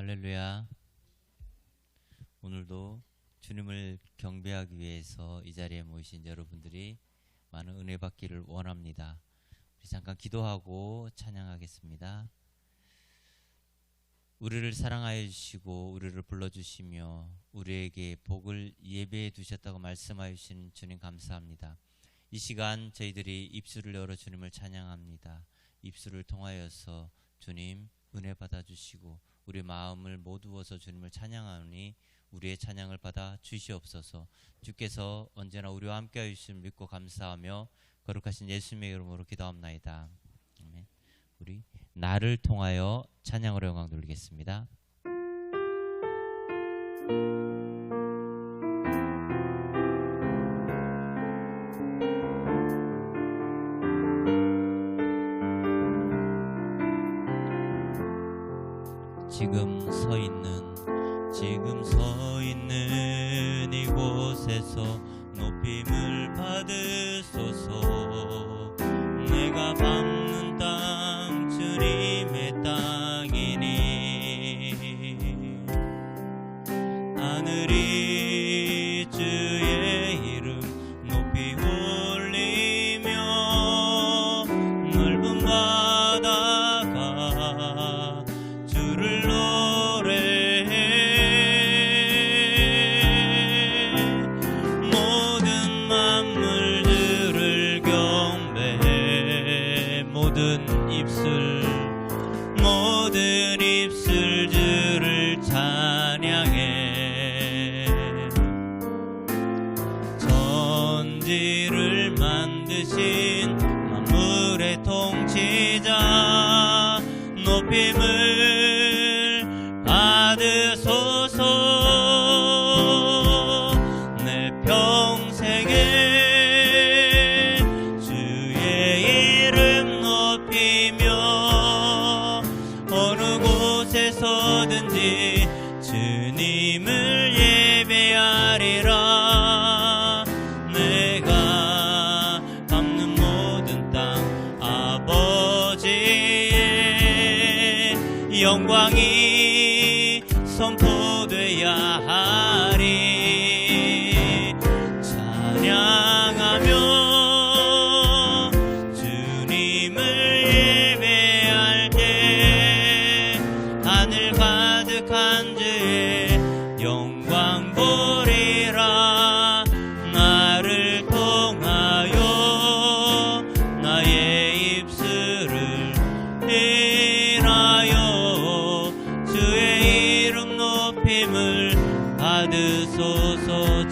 할렐루야. 오늘도 주님을 경배하기 위해서 이 자리에 모이신 여러분들이 많은 은혜 받기를 원합니다. 우리 잠깐 기도하고 찬양하겠습니다. 우리를 사랑하여 주시고 우리를 불러 주시며 우리에게 복을 예배해 두셨다고 말씀하여 주신 주님 감사합니다. 이 시간 저희들이 입술을 열어 주님을 찬양합니다. 입술을 통하여서 주님 은혜 받아 주시고 우리 마음을 모두어서 주님을 찬양하니 우리의 찬양을 받아 주시옵소서. 주께서 언제나 우리와 함께 주심 믿고 감사하며 거룩하신 예수님의 이름으로 기도합나이다. 아멘. 우리 나를 통하여 찬양으로 영광 돌리겠습니다. 지금 서 있는 지금 서 있는 이곳에서 높임을 받으 입술 모든 입술들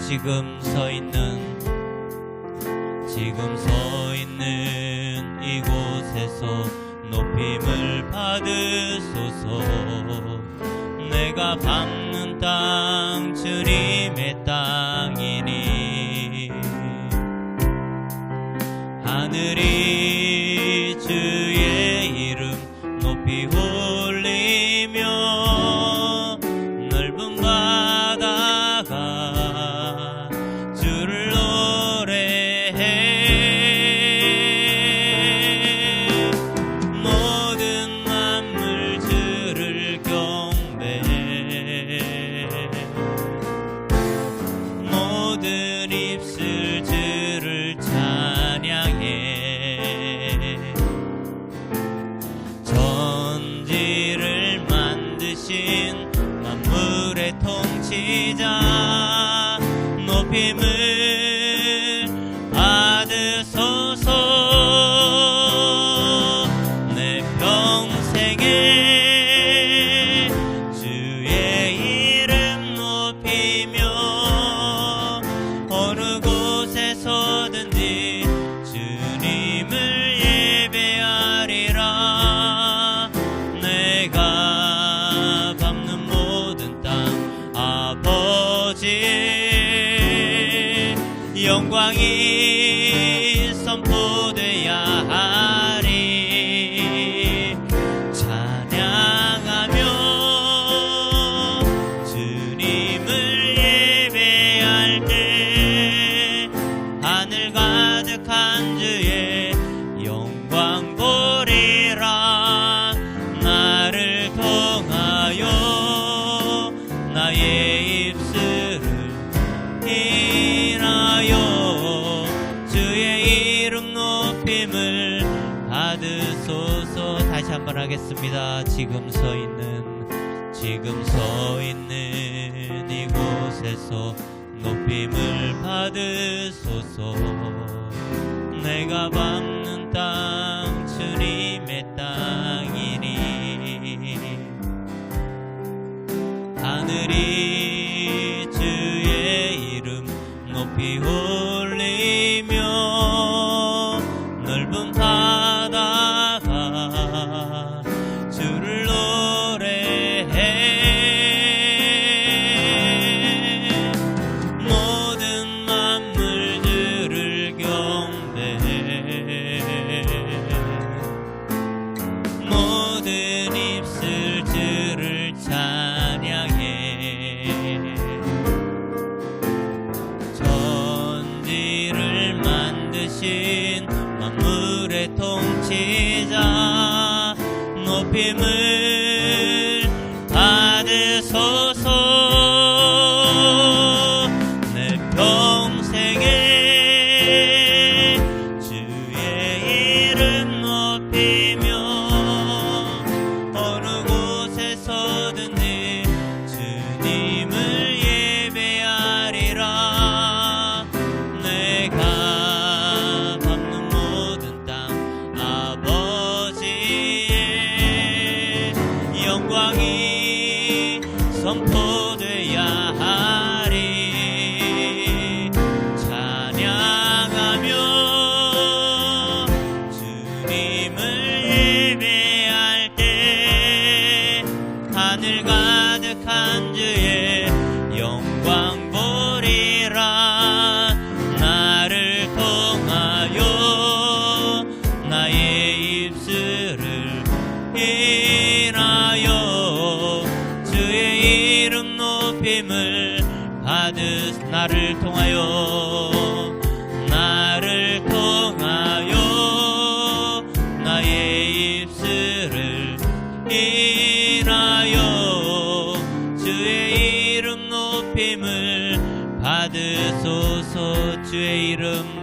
지금 서 있는 지금 서 있는 이곳에서 높임을 받으소서. 내가 밟 아버지의 영광이 힘을 받으소서. 다시 한번 하겠습니다. 지금 서 있는 지금 서 있는 이곳에서 높임을 받으소서. 내가 받는 땅 받으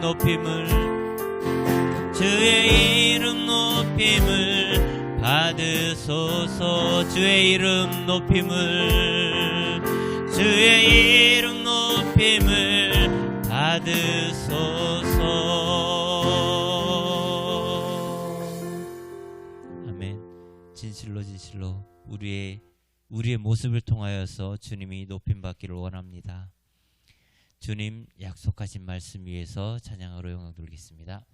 높임을 주의 이름 높임을 받으소서. 주의 이름 높임을 주의 이름 높임을 받으소서. 아멘. 진실로 진실로 우리의 우리의 모습을 통하여서 주님이 높임 받기를 원합니다. 주님 약속하신 말씀 위에서 찬양으로 영광 돌리겠습니다.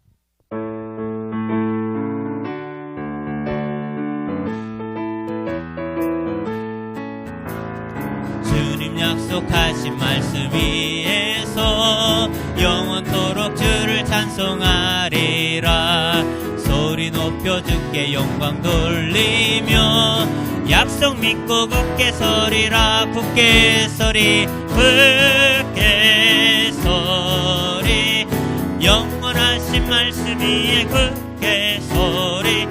주님 약속하신 말씀 위에서 영원토록 주를 찬송하리라 소리 높여 주께 영광 돌리며 약속 믿고 굳게 서리라 굳게 서리 서리 굳게 서리.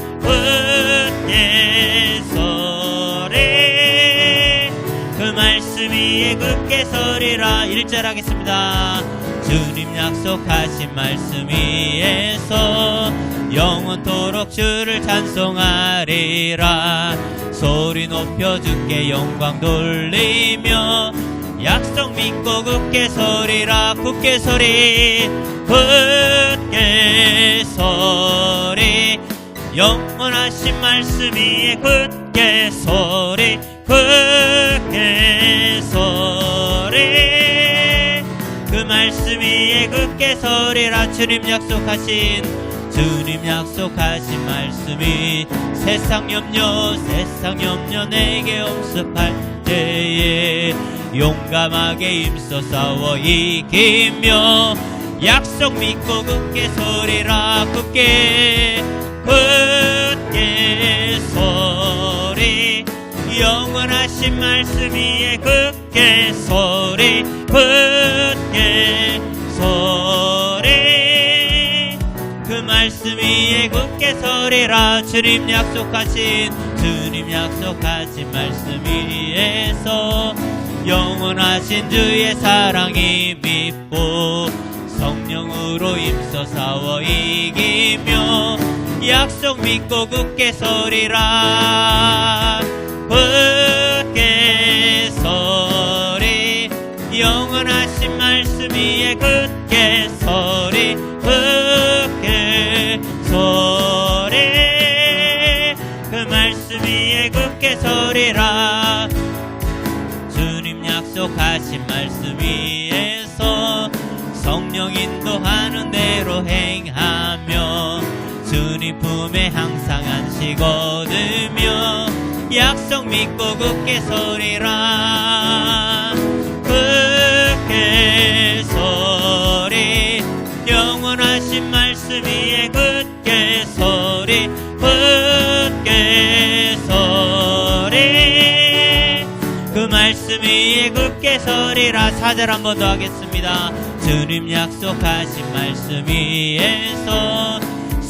그 서리라 일절 하겠습니다. 주님 약속하신 말씀 위에서 영원토록 주를 찬송하리라. 소리 높여 주께 영광 돌리며 약속 믿고 굳게 서리라 굳게 서리. 굳 영원하신 말씀 위에 굳게 서리 굳게 서리. 그 말씀 위에 굳게 서리라. 주님 약속하신 주님 약속하신 말씀이 세상 염려 세상 염려 내게 엄습할 때에 용감하게 힘써 싸워 이기며 약속 믿고 굳게 서리라. 굳게 굳게 서리 영원하신 말씀 위에 굳게 서리 굳게 서리. 그 말씀 위에 굳게 서리라 주님 약속하신 주님 약속하신 말씀 위에서 영원하신 주의 사랑이 믿고 성령으로 힘써 싸워 이기며 약속 믿고 굳게 서리라 얻으며 약속 믿고 굳게 서리라. 굳게 서리 영원하신 말씀 위에 굳게 서리 굳게 서리. 그 말씀 위에 굳게 서리라. 사절 한 번 더 하겠습니다. 주님 약속하신 말씀 위에서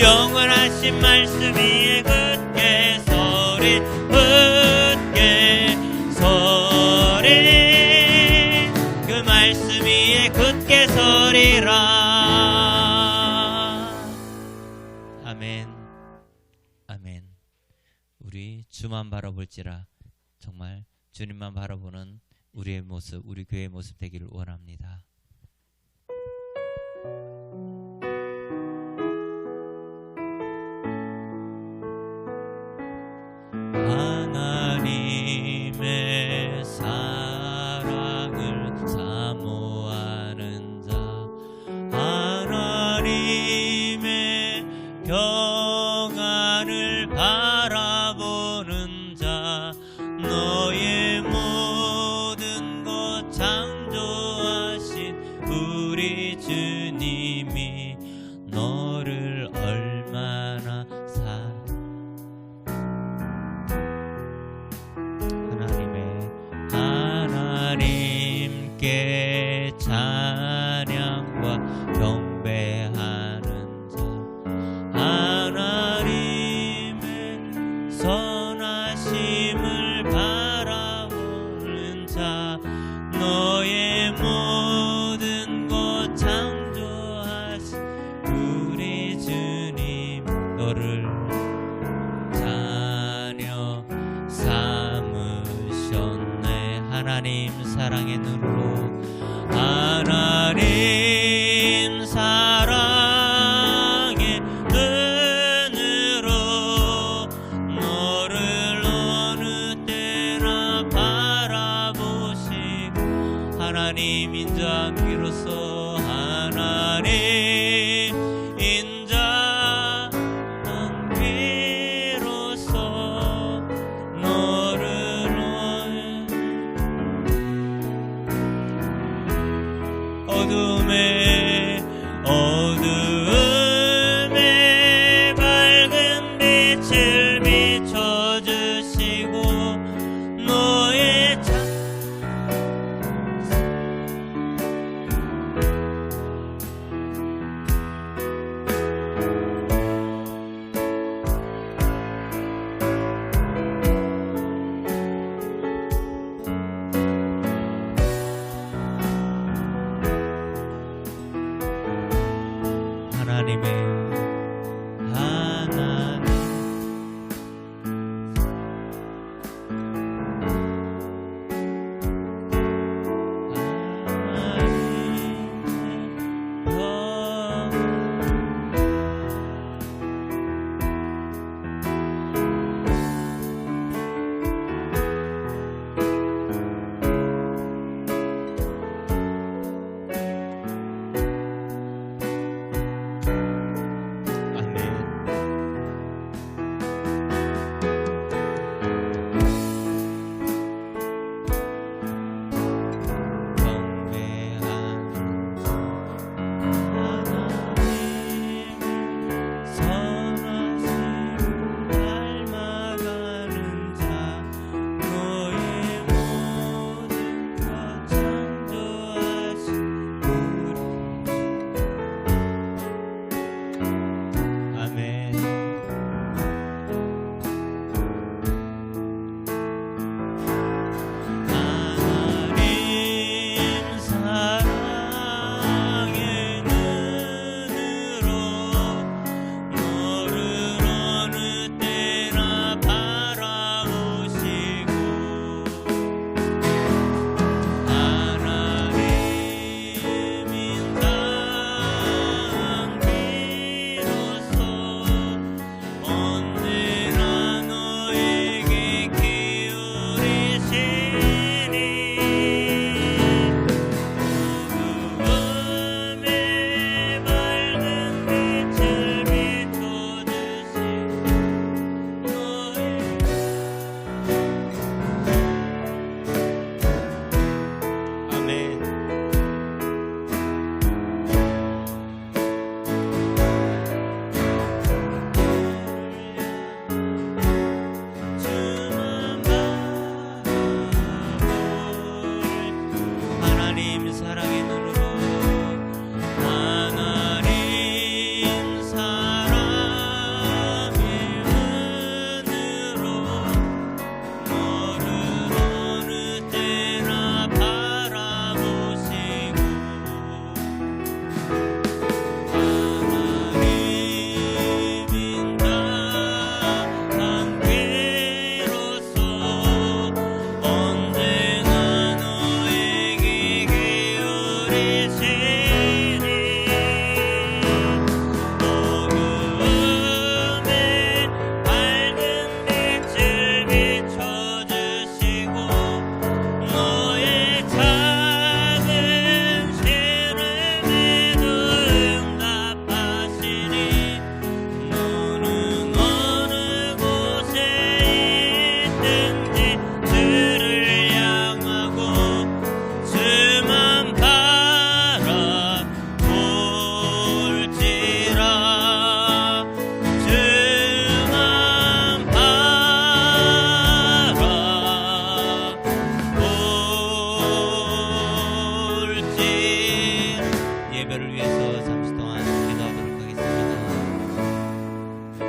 영원하신 말씀 위에 굳게 서리 굳게 서리. 그 말씀 위에 굳게 서리라. 아멘. 아멘. 우리 주만 바라볼지라 정말 주님만 바라보는 우리의 모습 우리 교회의 모습 되기를 원합니다 하